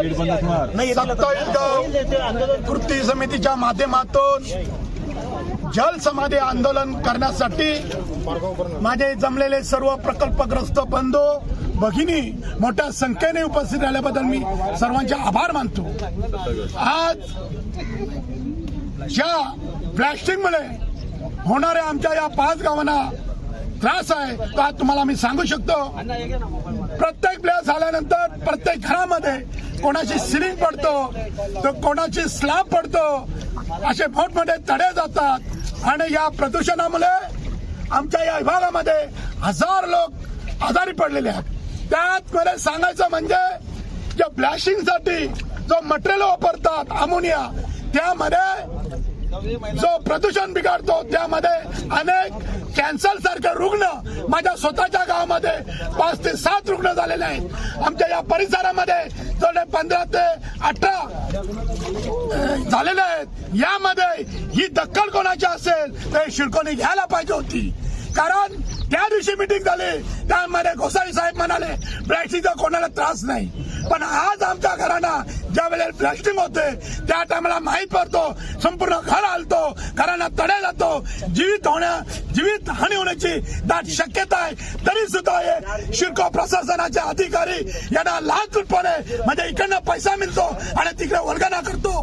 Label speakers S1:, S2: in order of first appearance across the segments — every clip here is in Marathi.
S1: सत्तावीस गाव कृती समितीच्या माध्यमातून जल समाधी आंदोलन करण्यासाठी माझे जमलेले सर्व प्रकल्पग्रस्त बंधू भगिनी मोठ्या संख्येने उपस्थित राहिल्याबद्दल मी सर्वांचे आभार मानतो. आज ज्या ब्लॅस्टिंगमुळे होणाऱ्या आमच्या या पाच गावांना त्रास आहे तो आज तुम्हाला मी सांगू शकतो? प्रत्येक प्लेअर झाल्यानंतर प्रत्येक घरामध्ये कोणाची सिलिंग पडतो तर कोणाची स्लॅब पडतो असे मोठमोठे तडे जातात. आणि या प्रदूषणामुळे आमच्या या विभागामध्ये हजार लोक आजारी पडलेले आहेत. त्यात मला सांगायचं म्हणजे जे ब्लॅशिंगसाठी जो मटेरियल वापरतात अमोनिया त्यामध्ये जो प्रदूषण बिघडतो त्यामध्ये अनेक कॅन्सर सारखे रुग्ण माझ्या स्वतःच्या गावामध्ये पाच ते सात रुग्ण झालेले आहेत. आमच्या या परिसरामध्ये जवळ पंधरा ते अठरा झालेले आहेत. यामध्ये ही दक्कल कोणाची असेल तर शिडकोनी घ्यायला पाहिजे होती. कारण त्या दिवशी मिटिंग झाली. त्यामध्ये गोसाई साहेब म्हणाले ब्लॅस्टिंगचा कोणाला त्रास नाही. पण आज आमच्या घरांना ज्या वेळेला ब्लास्टिंग होते त्या टायमाला माहीत पडतो संपूर्ण घर हलतो घरांना तडे जातो. जीवित होण्या जीवित हानी होण्याची दाट शक्यता आहे. तरी सुद्धा हे शिरको प्रशासनाचे अधिकारी यांना लाचलुटपणे म्हणजे इकडनं पैसा मिळतो आणि तिकडे वर्गना करतो.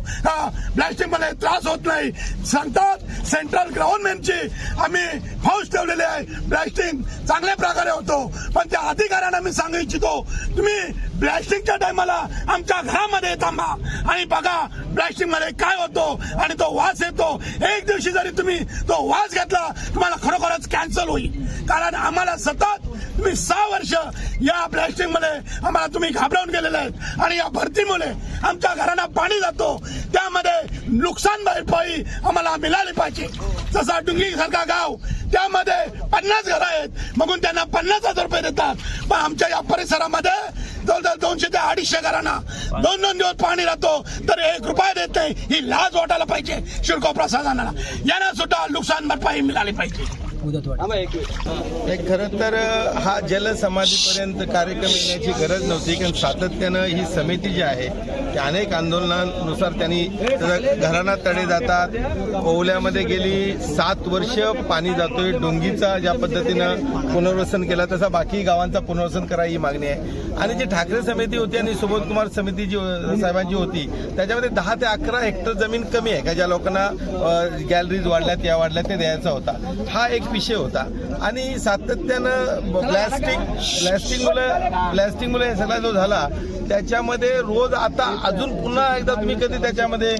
S1: ब्लास्टिंगमध्ये त्रास होत नाही. सांगतात सेंट्रल गव्हर्नमेंटची आम्ही फौज ठेवलेली आहे. ब्लास्टिंग चांगल्या प्रकारे होतो. पण त्या अधिकाऱ्यांना मी सांगू इच्छितो तुम्ही ब्लास्टिंगच्या टायमाला आमच्या घरामध्ये थांबा. आणि बघा प्लास्टिकमध्ये काय होतो आणि तो वास येतो. एक दिवशी जरी तुम्ही तो वास घेतला तुम्हाला खरोखरच कॅन्सल होईल. कारण आम्हाला सतत तुम्ही सहा वर्ष या प्लास्टिकमध्ये आम्हाला तुम्ही घाबरवून गेलेले आहेत. आणि या भरतीमुळे आमच्या घरांना पाणी जातो. त्यामध्ये नुकसान भरपाई आम्हाला मिळाली पाहिजे. जसा डुंगी सारखा गाव त्यामध्ये पन्नास घरं आहेत. मगून त्यांना पन्नास हजार रुपये देतात. पण आमच्या या परिसरामध्ये दोनशे ते अडीचशे घरांना. दोन दोन दिवस पाणी राहतो. तर एक रुपया देत. नाही ही लाज वाटायला पाहिजे. शिडको प्रसादांना यांना सुद्धा नुकसान भरपाई मिळाली पाहिजे.
S2: नाही खरं तर हा जलसमाधीपर्यंत कार्यक्रम येण्याची गरज नव्हती कारण सातत्यानं ही समिती जी आहे ती अनेक आंदोलनानुसार त्यांनी घरांना तडे जातात ओवल्यामध्ये गेली सात वर्ष पाणी जातोय डोंगीचा ज्या पद्धतीनं पुनर्वसन केला तसा बाकी गावांचा पुनर्वसन करा ही मागणी आहे. आणि जी ठाकरे समिती होती आणि सुबोध कुमार समिती जी साहेबांची होती त्याच्यामध्ये दहा ते अकरा हेक्टर जमीन कमी आहे का ज्या लोकांना गॅलरीज वाढल्यात या वाढल्यात ते द्यायचा होता. हा एक विषय होता. आणि सातत्यानं प्लॅस्टिक प्लॅस्टिकमुळे प्लॅस्टिकमुळे हे सगळा जो झाला त्याच्यामध्ये रोज आता अजून पुन्हा एकदा तुम्ही कधी त्याच्यामध्ये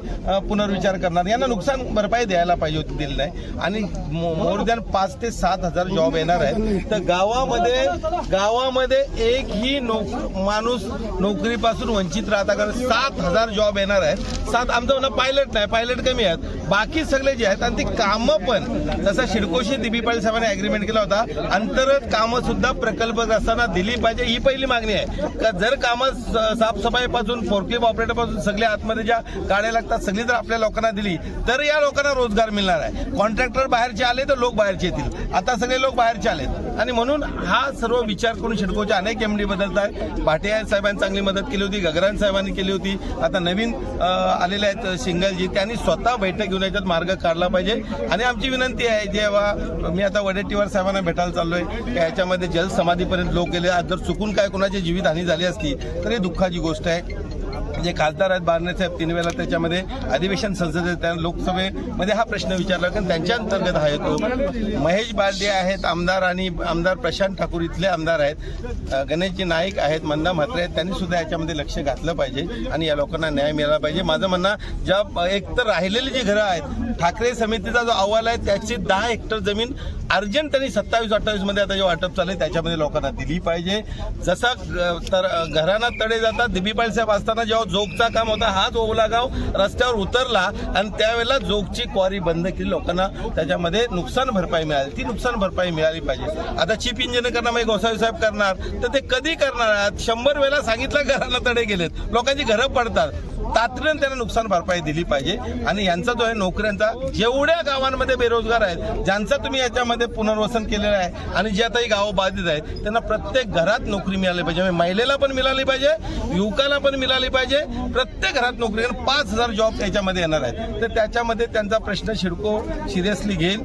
S2: पुनर्विचार करणार? यांना नुकसान भरपाई द्यायला पाहिजे होती दिली नाही आणि मोर दॅन पाच ते सात हजार जॉब येणार आहेत. तर गावामध्ये गावामध्ये एकही नोक माणूस नोकरीपासून वंचित राहता कारण सात हजार जॉब येणार आहेत. सात आमचं म्हणणं पायलट नाही. पायलट कमी आहेत. बाकी सगळे जे आहेत आणि ती कामं पण जसं शिडकोशी दिबी पाटील साहेबांनी अग्रीमेंट केला होता. अंतर्गत कामं सुद्धा प्रकल्प असताना दिली पाहिजे ही पहिली मागणी आहे. का जर कामं स- साफसफाईपासून फोर्कलिप ऑपरेटरपासून सगळ्या आतमध्ये ज्या गाड्या लागतात सगळी जर आपल्या लोकांना दिली तर या लोकांना रोजगार मिळणार आहे. कॉन्ट्रॅक्टर बाहेरचे आले तर लोक बाहेरचे येतील. आता सगळे लोक बाहेरचे आलेत. आणि म्हणून हा सर्व विचार करून शिडकोच्या अनेक एमडी बदलत आहेत. भाटिया साहेबांनी चांगली मदत केली होती गगरान साहेबांनी केली होती. आता नवीन आलेले आहेत सिंगलजी. त्यांनी स्वतः बैठक निवडून याच्यात मार्ग काढला पाहिजे. आणि आमची विनंती आहे जेव्हा मी आता वडेट्टीवार साहेबांना भेटायला चाललोय. की याच्यामध्ये जलसमाधीपर्यंत लोक गेले. आज जर चुकून काय कोणाची जीवितहानी झाली असती तर ही दुःखाची गोष्ट आहे. जे खासदार आहेत बारणे साहेब तीन वेळा त्याच्यामध्ये अधिवेशन संसदेत लोकसभेमध्ये हा प्रश्न विचारला कारण त्यांच्या अंतर्गत हा येतो. महेश बालदे आहेत आमदार आणि आमदार प्रशांत ठाकूर इथले आमदार आहेत गणेशजी नाईक आहेत मंदा म्हात्रे आहेत त्यांनी सुद्धा याच्यामध्ये लक्ष घातलं पाहिजे आणि या लोकांना न्याय मिळाला पाहिजे. माझं म्हणणं ज्या एक तर राहिलेली जी घरं आहेत ठाकरे समितीचा जो अहवाल आहे त्याची दहा हेक्टर जमीन अर्जंट त्यांनी सत्तावीस अठ्ठावीसमध्ये आता जे वाटप चालू आहे त्याच्यामध्ये लोकांना दिली पाहिजे. जसा तर घरांना तडे जातात. दिबीपाल साहेब असताना जेव्हा जोगचा काम होता हाच ओवला गाव रस्त्यावर उतरला आणि त्यावेळेला जोगची क्वारी बंद केली. लोकांना त्याच्यामध्ये नुकसान भरपाई मिळाली. ती नुकसान भरपाई मिळाली पाहिजे. आता चीफ इंजिनियर करणार म्हणजे गोसावी साहेब करणार. तर ते कधी करणार? शंभर वेळा सांगितलं घरांना तडे गेलेत. लोकांची घरं पडतात. तातडीनं त्यांना नुकसान भरपाई दिली पाहिजे. आणि यांचा जो आहे नोकऱ्यांचा का जेवढ्या गावांमध्ये बेरोजगार आहेत ज्यांचं तुम्ही याच्यामध्ये पुनर्वसन केलेलं आहे आणि जे आता ही गावं बाधित आहेत त्यांना प्रत्येक घरात नोकरी मिळाली पाहिजे. म्हणजे महिलेला पण मिळाली पाहिजे युवकाला पण मिळाली पाहिजे प्रत्येक घरात नोकरी. पाच हजार जॉब याच्यामध्ये येणार आहेत. तर त्याच्यामध्ये त्यांचा प्रश्न शिडको सिरियसली घेईल.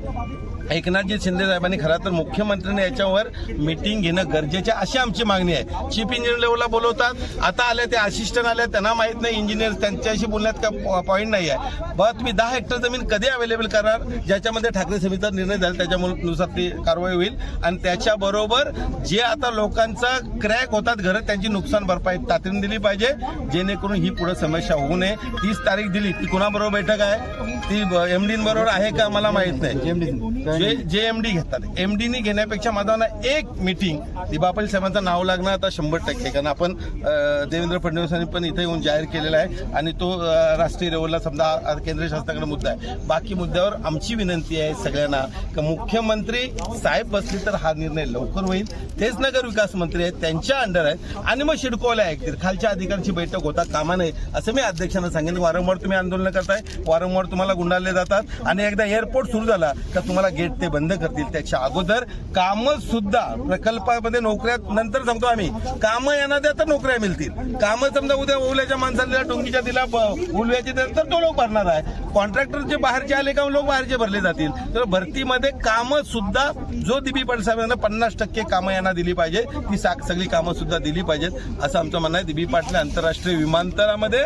S2: एकनाथजी शिंदे साहेबांनी खरं तर मुख्यमंत्र्यांनी याच्यावर मिटिंग घेणं गरजेचे अशी आमची मागणी आहे. चीफ इंजिनियर लेवलला बोलवतात. आता आले ते असिस्टंट आले त्यांना माहीत नाही इंजिनियर त्यांच्याशी बोलण्यात का पॉईंट नाही आहे. बा तुम्ही दहा हेक्टर जमीन कधी अवेलेबल करणार ज्याच्यामध्ये ठाकरे समितीचा निर्णय झाला त्याच्यानुसार ती कारवाई होईल. आणि त्याच्याबरोबर जे आता लोकांचा क्रॅक होतात घरं त्यांची नुकसान भरपाई तातडीने दिली पाहिजे. जेणेकरून ही पुढे समस्या होऊ नये. तीस तारीख दिली ती कुणाबरोबर बैठक आहे? ती एमडीन बरोबर आहे का? मला माहीत नाही. जे जे एमडी घेतात. एम डीने घेण्यापेक्षा माझा ना एक मिटिंग दिबापल्ली साहेबांचं नाव लागणार आता शंभर टक्के. कारण आपण देवेंद्र फडणवीसांनी पण इथे येऊन जाहीर केलेला आहे. आणि तो राष्ट्रीय लेवलला समजा केंद्रीय केंद्र शासनाकडे मुद्दा आहे. बाकी मुद्द्यावर आमची विनंती आहे सगळ्यांना की मुख्यमंत्री साहेब बसले तर हा निर्णय लवकर होईल. तेच नगर विकास मंत्री आहेत त्यांच्या अंडर आहेत. आणि मग शिडकोला ऐकतील. खालच्या अधिकाऱ्यांची बैठक होता कामा नये असं मी अध्यक्षांना सांगेन. वारंवार तुम्ही आंदोलन करताय. वारंवार तुम्हाला गुंडाळले जातात. आणि एकदा एअरपोर्ट सुरू झाला तर तुम्हाला गेट ते बंद करतील त्याच्या अगोदर. कामं सुद्धा प्रकल्पामध्ये नोकऱ्या नंतर सांगतो आम्ही कामं यांना द्या तर नोकऱ्या मिळतील. कामं समजा उद्या ओल्याच्या माणसाला दिला डोंगीच्या दिला ब- दिला तर तो लोक भरणार आहे. कॉन्ट्रॅक्टरचे बाहेरचे आले का लोक बाहेरचे भरले जातील. तर भरतीमध्ये कामं सुद्धा जो दिबी पाटील पन्नास टक्के कामं यांना दिली पाहिजे ती सगळी कामं सुद्धा दिली पाहिजेत असं आमचं म्हणणं आहे. दिबी पाटील आंतरराष्ट्रीय विमानतळामध्ये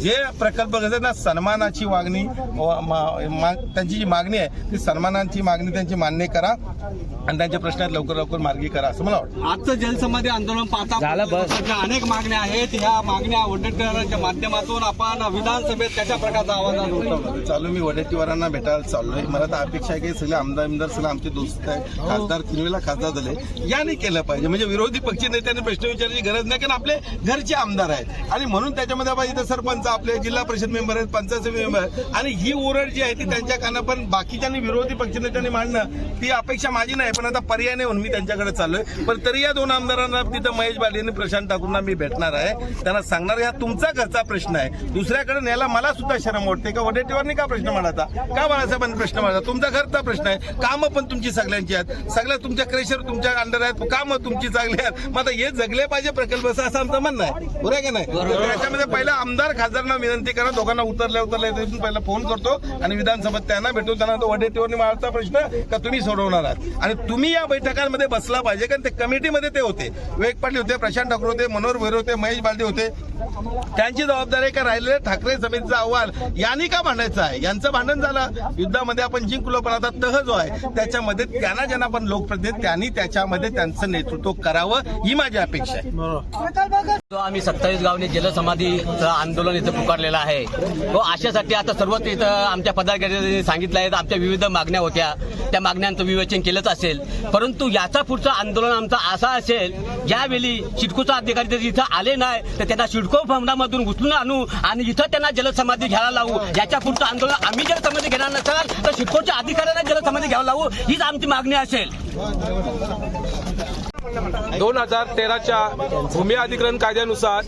S2: जे प्रकल्प करतात ना सन्मानाची मागणी त्यांची जी मागणी आहे ती सन्मानाची मागणी त्यांची मान्य करा आणि त्यांच्या प्रश्नात लवकर लवकर मार्गी करा असं मला वाटतं.
S3: आजचं जलसमाधी आंदोलन पाहता
S4: झालं
S3: अनेक मागण्या आहेत. ह्या मागण्या वडेट्टीवारांच्या माध्यमातून आपण विधानसभेत कशा प्रकारचा आवाज
S2: चालू मी वडेट्टीवारांना भेटायला चाललोय. मला तर अपेक्षा आहे की सगळे आमदार आमदार सगळे आमचे दोस्त आहे खासदार तीन वेळा खासदार झाले. याने केलं पाहिजे. म्हणजे विरोधी पक्ष नेत्यांनी प्रश्न विचारायची गरज नाही कारण आपले घरचे आमदार आहेत. आणि म्हणून त्याच्यामध्ये आपण इथं सरपंच आपले जिल्हा परिषद मेंबर आहेत पंचायत मेंबर आहेत. आणि ही ओरड जी आहे ती त्यांच्या काना पण बाकीच्यांनी विरोधी पक्ष नेत्यांनी मांडणं ती अपेक्षा माझी नाही पण आता पर्याय नाही म्हणून मी त्यांच्याकडे चाललोय. पण तरी या दोन आमदारांना तिथं महेश बाले आणि प्रशांत ठाकूरना मी भेटणार आहे. त्यांना सांगणार हा तुमचा घरचा प्रश्न आहे. दुसऱ्याकडे न्यायला मला सुद्धा शरम वाटते. का वडेट्टीवारनी का प्रश्न मांडायचा का बाळासाहेबांनी प्रश्न मांडला तुमचा घरचा प्रश्न आहे. कामं पण तुमची सगळ्यांची आहेत. सगळ्या तुमच्या क्रेशर तुमच्या अंडर आहेत. कामं तुमची चांगली आहेत. मग आता हे जगले पाहिजे प्रकल्प असं असं आमचं म्हणणं आहे. बरोबर की नाही? त्याच्यामध्ये पहिला आमदार खासदारांना विनंती करा. दोघांना उतरल्या उतरल्या तिथून पहिला फोन करतो आणि विधानसभेत त्यांना भेटून त्यांना तो वडेटीवर मारता प्रश्न का तुम्ही सोडवणार आहात? आणि तुम्ही या बैठकांमध्ये बसला पाहिजे कारण ते कमिटीमध्ये ते होते. वेग पाटील होते प्रशांत ठाकूर होते मनोहर भैर होते महेश बालदे होते. त्यांची जबाबदारी का राहिलेले ठाकरे समितीचा अहवाल? यांनी का भांडायचं आहे? यांचं भांडण झालं. युद्धामध्ये आपण जिंकलो पण आता तह जो आहे त्याच्यामध्ये त्यांना ज्यांना पण लोकप्रतिनिधी त्यांनी त्याच्यामध्ये त्यांचं नेतृत्व करावं ही माझी अपेक्षा आहे.
S4: जो आम्ही सत्तावीस गावने जलसमाधीचं आंदोलन इथं पुकारलेलं आहे तो अशासाठी आता सर्वच इथं आमच्या पदाधिकाऱ्यांनी सांगितलं आहे आमच्या विविध मागण्या होत्या. त्या मागण्यांचं विवेचन केलंच असेल. परंतु याचा पुढचं आंदोलन आमचं असा असेल ज्यावेळी चिटकूचा अधिकारी जर इथं आले नाही तर त्यांना सिडको फंडामधून उचलून आणू आणि इथं त्यांना जलसमाधी घ्यायला लावू. याच्या पुढचं आंदोलन आम्ही जलसमाधी घेणार नसाल तर सिडकोच्या अधिकाऱ्यांना जलसमाधी घ्यायला लावू. हीच आमची मागणी असेल.
S5: दोन हजार तेराच्या भूमी अधिग्रहण कायद्यानुसार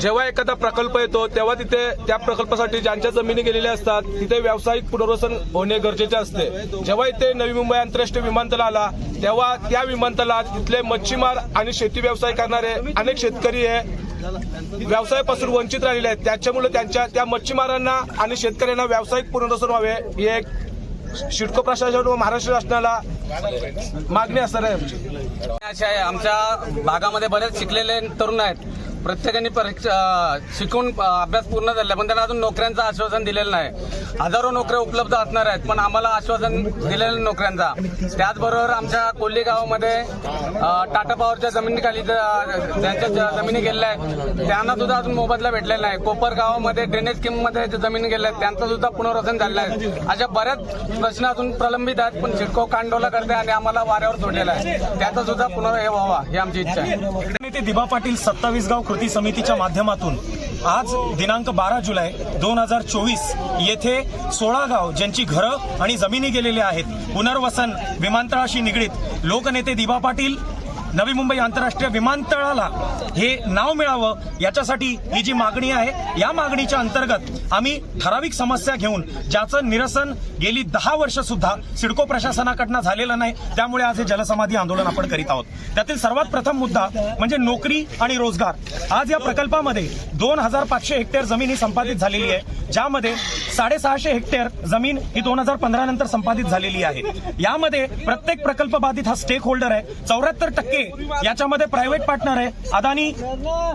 S5: जेव्हा एखादा प्रकल्प येतो तेव्हा तिथे त्या प्रकल्पासाठी ज्यांच्या जमिनी गेलेल्या असतात तिथे व्यावसायिक पुनर्वसन होणे गरजेचे असते. जेव्हा इथे नवी मुंबई आंतरराष्ट्रीय विमानतळ आला तेव्हा त्या विमानतळात तिथले मच्छीमार आणि शेती व्यवसाय करणारे अनेक शेतकरी हे व्यवसायापासून वंचित राहिलेले आहेत. त्याच्यामुळे त्यांच्या त्या मच्छीमारांना आणि शेतकऱ्यांना व्यावसायिक पुनर्वसन व्हावे ही एक शिडको प्रशासन व महाराष्ट्र शासनाला मागणी असणार आहे आमची.
S3: अशा आहे आमच्या भागामध्ये बरेच शिकलेले तरुण आहेत. प्रत्येकाने परीक्षा शिकून अभ्यास पूर्ण झाला पण त्यांना अजून नोकऱ्यांचं आश्वासन दिलेलं नाही. हजारो नोकऱ्या उपलब्ध असणार आहेत पण आम्हाला आश्वासन दिलेलं नोकऱ्यांचा. त्याचबरोबर आमच्या कोल्हेगावामध्ये टाटा पॉवरच्या जमिनीखाली ज- त्यांच्या जमिनी गेलेल्या आहेत त्यांना सुद्धा अजून मोबदला भेटलेला नाही. कोपर गावामध्ये ड्रेनेज स्कीममध्ये जमीन जमिनी गेल्या आहेत त्यांचं सुद्धा पुनर्वसन झालेलं आहे. अशा बऱ्याच प्रश्न अजून प्रलंबित आहेत पण सिडको कांडोला करते आणि आम्हाला वाऱ्यावर सोडलेला आहे. त्याचा सुद्धा पुनर् हे व्हावा ही आमची इच्छा आहे.
S6: दिभा पाटील सत्तावीस गाव कृती समितीच्या माध्यमातून आज दिनांक बारा जुलै दोन हजार चोवीस येथे सोळा गाव ज्यांची घरं आणि जमिनी गेलेल्या आहेत पुनर्वसन विमानतळाशी निगडीत लोकनेते दिबा पाटील नवी मुंबई आंतरराष्ट्रीय विमानतळाला हे नाव मिळावं याच्यासाठी ही जी मागणी आहे या मागणीच्या अंतर्गत आम्ही ठराविक समस्या घेऊन ज्याचं निरसन गेली दहा वर्ष सुद्धा सिडको प्रशासनाकडनं झालेलं नाही त्यामुळे आज हे जलसमाधी आंदोलन आपण करीत आहोत. त्यातील सर्वात प्रथम मुद्दा म्हणजे नोकरी आणि रोजगार. आज या प्रकल्पामध्ये दोन हजार पाचशे हेक्टर जमीन ही संपादित झालेली आहे ज्यामध्ये साडेसहाशे हेक्टर जमीन ही दोन हजार पंधरा नंतर संपादित झालेली आहे. यामध्ये प्रत्येक प्रकल्प बाधित हा स्टेक होल्डर आहे. चौऱ्याहत्तर टक्के याच्यामध्ये प्रायव्हेट पार्टनर आहे. अदानी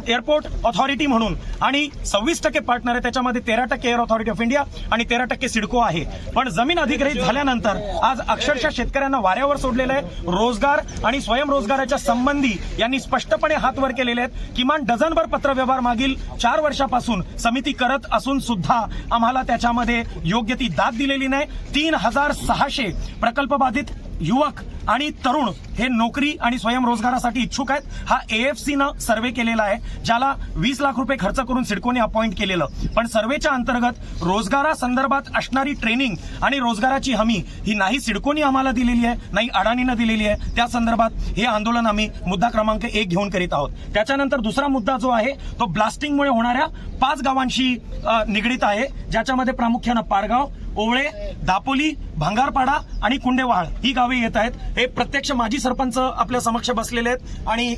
S6: एअरपोर्ट ऑथॉरिटी म्हणून. आणि सव्वीस टक्के पार्टनर आहे. त्याच्यामध्ये तेरा टक्के एअर ऑथॉरिटी ऑफ इंडिया आणि तेरा टक्के सिडको आहे. पण जमीन अधिग्रहित झाल्यानंतर आज अक्षरशः शेतकऱ्यांना वाऱ्यावर सोडलेलं आहे. रोजगार आणि स्वयंरोजगाराच्या संबंधी यांनी स्पष्टपणे हात वर केलेले आहेत. किमान डझनभर पत्रव्यवहार मागील चार वर्षापासून समिती करत असून सुद्धा आम्हाला त्याच्यामध्ये योग्य ती दाद दिलेली नाही. तीन हजार सहाशे प्रकल्प बाधित युवक आणि तरुण हे नोकरी आणि स्वयंरोजगारासाठी इच्छुक आहेत. हा एफ सीनं सर्वे केलेला आहे ज्याला वीस लाख रुपये खर्च करून सिडकोने अपॉइंट केलेलं. पण सर्वेच्या अंतर्गत रोजगारासंदर्भात असणारी ट्रेनिंग आणि रोजगाराची हमी ही नाही सिडकोनी आम्हाला दिलेली आहे नाही अडाणीनं दिलेली आहे. त्या संदर्भात हे आंदोलन आम्ही मुद्दा क्रमांक एक घेऊन करीत आहोत. त्याच्यानंतर दुसरा मुद्दा जो आहे तो ब्लास्टिंगमुळे होणाऱ्या पाच गावांशी निगडीत आहे ज्याच्यामध्ये प्रामुख्यानं पारगाव ओवळे दापोली भांगारपाडा आणि कुंडेवाळ ही गावे येत आहेत. हे प्रत्यक्ष माजी सरपंच आपल्या समक्ष बसलेले आहेत आणि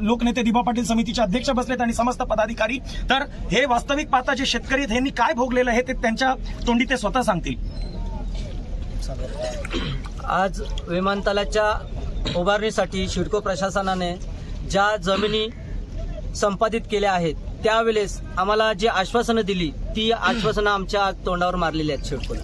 S6: लोकनेते दिबा पाटील समितीचे अध्यक्ष बसलेत आणि समस्त पदाधिकारी. तर हे वास्तविक पाहता जे शेतकरी आहेत यांनी काय भोगलेलं आहे ते त्यांच्या तोंडी ते स्वतः सांगतील.
S7: आज विमानतळाच्या उभारणीसाठी शिडको प्रशासनाने ज्या जमिनी संपादित केल्या आहेत त्यावेळेस आम्हाला जी आश्वासनं दिली ती आश्वासनं आमच्या तोंडावर मारलेली आहेत शिडकोला.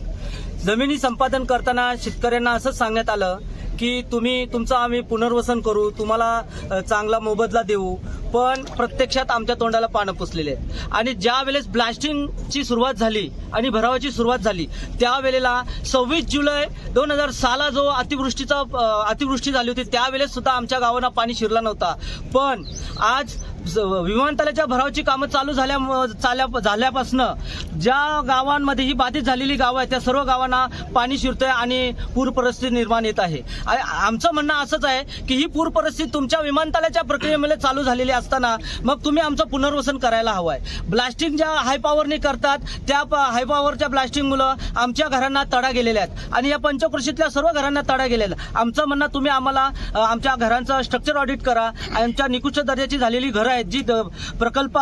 S7: जमिनी संपादन करताना शेतकऱ्यांना असंच सांगण्यात आलं की तुम्ही तुमचं आम्ही पुनर्वसन करू तुम्हाला चांगला मोबदला देऊ. पण प्रत्यक्षात आमच्या तोंडाला पानं पुसलेले आहेत. आणि ज्या वेळेस ब्लास्टिंगची सुरुवात झाली आणि भरावाची सुरुवात झाली त्यावेळेला सव्वीस जुलै दोन हजार साला जो अतिवृष्टीचा अतिवृष्टी झाली होती त्यावेळेस सुद्धा आमच्या गावांना पाणी शिरला नव्हता. पण आज विमानतळाच्या भरावची कामं चालू झाल्या चाल्या झाल्यापासनं ज्या गावांमध्ये ही बाधित झालेली गावं आहेत त्या सर्व गावांना पाणी शिरतंय आणि पूर परिस्थिती निर्माण येत आहे. आमचं म्हणणं असंच आहे की ही पूर परिस्थिती तुमच्या विमानतळाच्या प्रक्रियेमध्ये चालू झालेली असताना मग तुम्ही आमचं पुनर्वसन करायला हवं आहे. ब्लास्टिंग ज्या हाय पॉवरने करतात त्या हाय पॉवरच्या ब्लास्टिंगमुळं आमच्या घरांना तडा गेलेल्या आहेत. आणि या पंचकृषीतल्या सर्व घरांना तडा गेलेला आमचं म्हणणं तुम्ही आम्हाला आमच्या घरांचं स्ट्रक्चर ऑडिट करा. आमच्या निकृष्ट दर्जाची झालेली घरं आहेत जी द- प्रकल्पा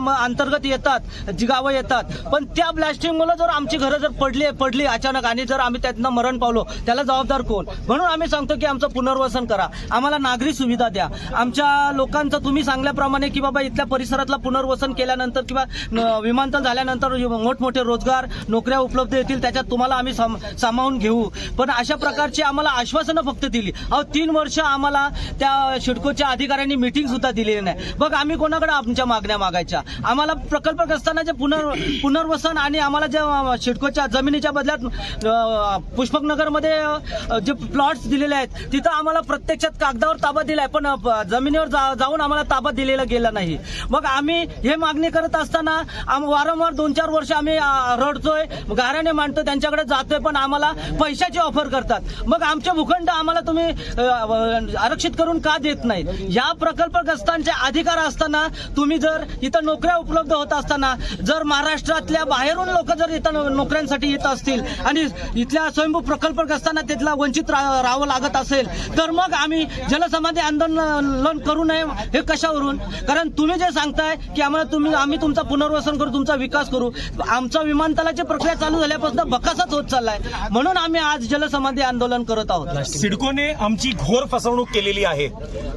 S7: म- अंतर्गत येतात जी गावं येतात. पण त्या ब्लास्टिंगमुळे जर आमची घरं जर पडली पडली अचानक आणि जर आम्ही त्यातनं मरण पावलो त्याला जबाबदार कोण? म्हणून आम्ही सांगतो की आमचं पुनर्वसन करा. आम्हाला नागरी सुविधा द्या. आमच्या लोकांचं तुम्ही सांगल्याप्रमाणे की बाबा इथल्या परिसरातलं पुनर्वसन केल्यानंतर किंवा विमानतळ झाल्यानंतर मोठमोठे रोजगार नोकऱ्या उपलब्ध येतील त्याच्यात तुम्हाला आम्ही साम- सामावून घेऊ. पण अशा प्रकारची आम्हाला आश्वासनं फक्त दिली. अहो तीन वर्ष आम्हाला त्या शिडकोच्या अधिकाऱ्यांनी मिटिंग सुद्धा दिलेली नाही. बघ आम्ही कोणाकडे आमच्या मागण्या मागायच्या? आम्हाला प्रकल्पग्रस्तांना जे पुनर् पुनर्वसन आणि आम्हाला ज्या शिडकोच्या जमिनीच्या बदल्यात अ, पुष्पकनगरमध्ये जे प्लॉट्स दिलेले आहेत तिथं आम्हाला प्रत्यक्षात कागदावर ताबा दिलाय पण जमिनीवर जा- जाऊन आम्हाला ताबा दिलेला गेला नाही. मग आम्ही हे मागणी करत असताना आम वारंवार दोन चार वर्ष आम्ही रडतोय गाऱ्याने मांडतो त्यांच्याकडे जातोय पण आम्हाला पैशाची ऑफर करतात. मग आमचे भूखंड आम्हाला तुम्ही आरक्षित करून का देत नाही या प्रकल्पग्रस्तांचे अधिकार असताना तुम्ही जर इथं नोकऱ्या उपलब्ध होत असताना जर महाराष्ट्रातल्या बाहेरून लोक जर इथं नोकऱ्यांसाठी येत असतील आणि इथल्या स्वयंभू प्रकल्पग्रस्तांना तिथला वंचित राहावं लागत असेल तर मग आम्ही जलसमाधी आंदोलन करू नये हे कशावरून? कारण तुम्ही जे सांगताय की आम्हाला तुम्ही आम्ही तुमचा पुनर्वसन करू तुमचा विकास करू आमचा विमानतळाची प्रक्रिया चालू झाल्यापासून बकासाच होत चाललाय. म्हणून आम्ही आज जलसमाधी आंदोलन करत आहोत.
S6: सिडकोने आमची घोर फसवणूक केलेली आहे.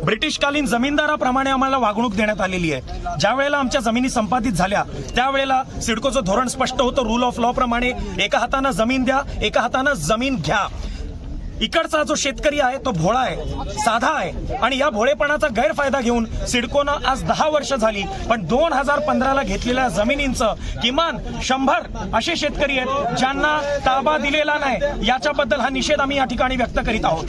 S6: ब्रिटिशकालीन जमीनदाराप्रमाणे आम्हाला वागणूक देण्यात आलेली आहे. ज्या वेळेला आमच्या जमिनी संपादित झाल्या त्यावेळेला सिडकोचं धोरण स्पष्ट होतं रूल ऑफ लॉ प्रमाणे एका हातानं जमीन द्या एका हातानं जमीन घ्या. इकडचा जो शेतकरी आहे तो भोळा आहे साधा आहे. आणि या भोळेपणाचा गैरफायदा घेऊन सिडकोनं आज दहा वर्ष झाली पण दोन हजार पंधराला घेतलेल्या जमिनींचं किमान शंभर असे शेतकरी आहेत ज्यांना ताबा दिलेला नाही. याच्याबद्दल हा निषेध आम्ही या ठिकाणी व्यक्त करीत आहोत.